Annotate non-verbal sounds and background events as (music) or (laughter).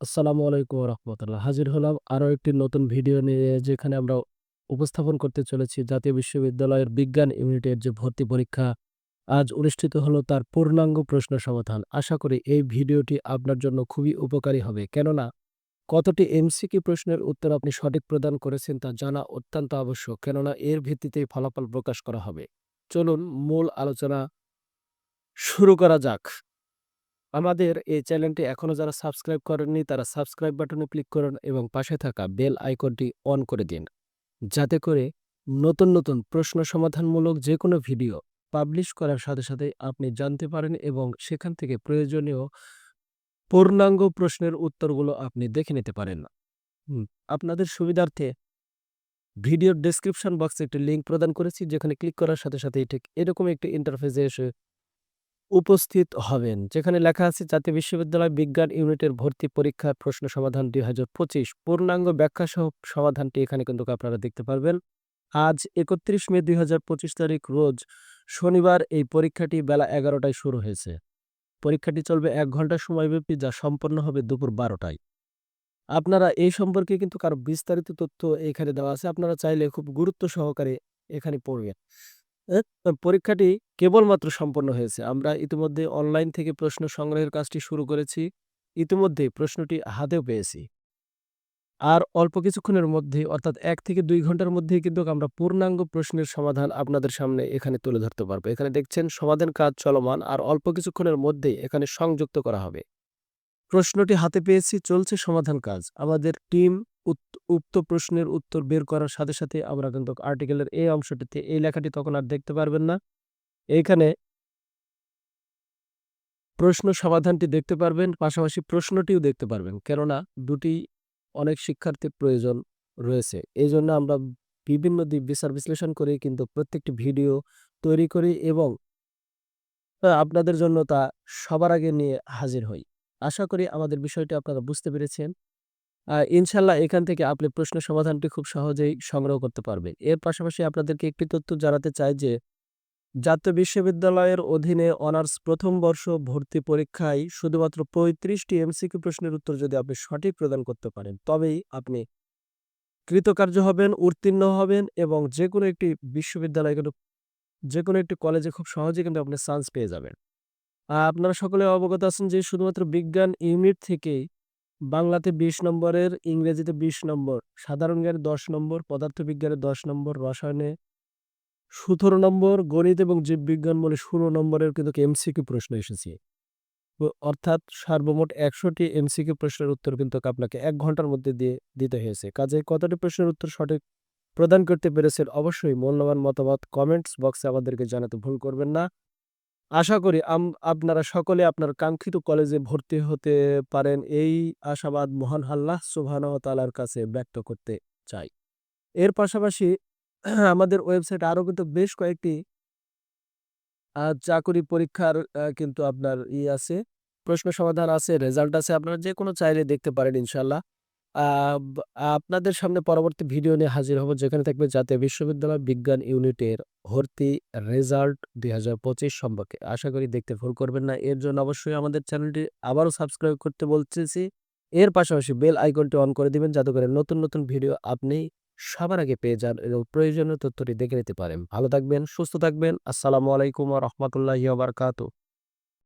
আসসালামু আলাইকুম রহমতুল্লাহ হাজির হলাম আরও একটি নতুন ভিডিও নিয়ে যেখানে আমরা উপস্থাপন করতে চলেছি জাতীয় বিশ্ববিদ্যালয়ের বিজ্ঞান ইউনিটের যে ভর্তি পরীক্ষা। আজ অনুষ্ঠিত হলো তার পূর্ণাঙ্গ প্রশ্ন সমাধান। আশা করি এই ভিডিওটি আপনার জন্য খুবই উপকারী হবে। কেননা, কতটি এমসিকি প্রশ্নের উত্তর আপনি সঠিক প্রদান করেছেন তা জানা অত্যন্ত আবশ্যক। কেননা, এর ভিত্তিতেই ফলাফল প্রকাশ করা হবে। চলুন মূল আলোচনা শুরু করা যাক। আমাদের এই চ্যানেলটি এখনও যারা সাবস্ক্রাইব করেননি, তারা সাবস্ক্রাইব বাটনে ক্লিক করুন এবং পাশে থাকা বেল আইকনটি অন করে দিন। যাতে করে নতুন নতুন প্রশ্ন সমাধানমূলক যে কোনো ভিডিও পাবলিশ করার সাথে সাথে আপনি জানতে পারেন এবং সেখান থেকে প্রয়োজনীয় পূর্ণাঙ্গ প্রশ্নের উত্তরগুলো আপনি দেখে নিতে পারেন। আপনাদের সুবিধার্থে ভিডিওর ডেসক্রিপশন বক্সে একটি লিঙ্ক প্রদান করেছি, যেখানে ক্লিক করার সাথে সাথে ঠিক এরকম একটি ইন্টারফেসে এসে উপস্থিত হবেন। যেখানে লেখা আছে, জাতীয় বিশ্ববিদ্যালয় বিজ্ঞান ইউনিটের ভর্তি পরীক্ষার প্রশ্ন সমাধান দুই হাজার পঁচিশ। পূর্ণাঙ্গ ব্যাখ্যা সহ সমাধানটি এখানে কিন্তু আপনারা দেখতে পারবেন। আজ একত্রিশ মে দুই তারিখ, রোজ শনিবার এই পরীক্ষাটি বেলা এগারোটায় শুরু হয়েছে। পরীক্ষাটি চলবে এক ঘণ্টা সময়ব্যাপী, যা সম্পন্ন হবে দুপুর বারোটায়। আপনারা এই সম্পর্কে কিন্তু কারও বিস্তারিত তথ্য এখানে দেওয়া আছে। আপনারা চাইলে খুব গুরুত্ব সহকারে এখানে পড়বেন। পরীক্ষাটি কেবলমাত্র সম্পন্ন হয়েছে। আমরা ইতিমধ্যে অনলাইন থেকে প্রশ্ন সংগ্রহের কাজটি শুরু করেছি। ইতিমধ্যে প্রশ্নটি হাতেও পেয়েছি। আর অল্প কিছুক্ষণের মধ্যে, অর্থাৎ এক থেকে দুই ঘণ্টার মধ্যেই কিন্তু আমরা পূর্ণাঙ্গ প্রশ্নের সমাধান আপনাদের সামনে এখানে তুলে ধরতে পারব। এখানে দেখছেন, সমাধান কাজ চলমান আর অল্প কিছুক্ষণের মধ্যেই এখানে সংযুক্ত করা হবে। প্রশ্নটি হাতে পেয়েছি, চলছে সমাধান কাজ। আমাদের টিম উক্ত প্রশ্নের উত্তর বের করার সাথে সাথে আমরা কিন্তু আর্টিকেলের এই অংশটিতে এই লেখাটি তখন আর দেখতে পারবেন না। এইখানে প্রশ্ন সমাধানটি দেখতে পারবেন, পাশাপাশি প্রশ্নটিও দেখতে পারবেন। কেননা দুটি অনেক শিক্ষার্থীর প্রয়োজন রয়েছে। এই জন্য আমরা বিভিন্ন দিক বিচার বিশ্লেষণ করে কিন্তু প্রত্যেকটি ভিডিও তৈরি করি এবং আপনাদের জন্য তা সবার আগে নিয়ে হাজির হই। আশা করি আমাদের বিষয়টি আপনারা বুঝতে পেরেছেন। ইনশাল্লাহ এখান থেকে আপনি প্রশ্ন সমাধানটি খুব সহজেই সংগ্রহ করতে পারবেন এর পাশাপাশি আপনাদেরকে একটি তথ্য জানাতে চাই যে, জাতীয় বিশ্ববিদ্যালয়ের অধীনে অনার্স প্রথম বর্ষ ভর্তি পরীক্ষায় শুধুমাত্র পঁয়ত্রিশটি এমসিকিউ প্রশ্নের উত্তর যদি আপনি সঠিক প্রদান করতে পারেন, তবেই আপনি কৃতকার্য হবেন, উত্তীর্ণ হবেন এবং যে কোনো একটি বিশ্ববিদ্যালয়ে কিন্তু যে কোনো একটি কলেজে খুব সহজে কিন্তু আপনি চান্স পেয়ে যাবেন। আপনারা সকলে অবগত আছেন যে, শুধুমাত্র বিজ্ঞান ইউনিট থেকেই বাংলাতে বিশ নম্বরের, ইংরেজিতে বিশ নম্বর সাধারণ জ্ঞানে দশ নম্বর, পদার্থবিজ্ঞানে দশ নম্বর, রসায়নে সতেরো নম্বর, গণিত এবং জীববিজ্ঞান বলে ষোলো নম্বরের কিন্তু এমসিকিউ প্রশ্ন এসেছে। অর্থাৎ সর্বমোট একশোটি এমসিকিউ প্রশ্নের উত্তর কিন্তু আপনাকে এক ঘণ্টার মধ্যে দিয়ে দিতে হয়েছে। কাজে কতটি প্রশ্নের উত্তর সঠিক প্রদান করতে পেরেছেন অবশ্যই মূল্যবান মতামত কমেন্টস বক্সে আমাদেরকে জানাতে ভুল করবেন না। আশা করি আপনারা সকলে আপনার কাঙ্ক্ষিত কলেজে ভর্তি হতে পারেন। এই আশাবাদ মহান আল্লাহ সুবহানাহু ওয়া কাছে ব্যক্ত করতে চাই। এর পাশাপাশি (clears throat) আমাদের ওয়েবসাইটে আরও কিন্তু বেশ কয়েকটি চাকরি পরীক্ষার কিন্তু আপনার ই আছে। প্রশ্ন সমাধান আছে, রেজাল্ট আছে। আপনারা যে কোনো চাইলে দেখতে পারেন ইনশাল্লাহ আপনাদের সামনে পরবর্তী ভিডিও নিয়ে হাজির হব, যেখানে থাকবে জাতীয় বিশ্ববিদ্যালয় বিজ্ঞান ইউনিটের ভর্তি রেজাল্ট দুই হাজার পঁচিশ সম্পর্কে। আশা করি দেখতে ভুল করবেন না। এর জন্য অবশ্যই আমাদের চ্যানেলটি আবারও সাবস্ক্রাইব করতে বলতেছি। এর পাশাপাশি বেল আইকনটি অন করে দিবেন, যাতে করে নতুন নতুন ভিডিও আপনি সবার আগে পেয়ে যান এবং প্রয়োজনীয় তথ্যটি দেখে নিতে পারেন। ভালো থাকবেন, সুস্থ থাকবেন। আসসালামু আলাইকুম রহমতুল্লাহ বারকাতু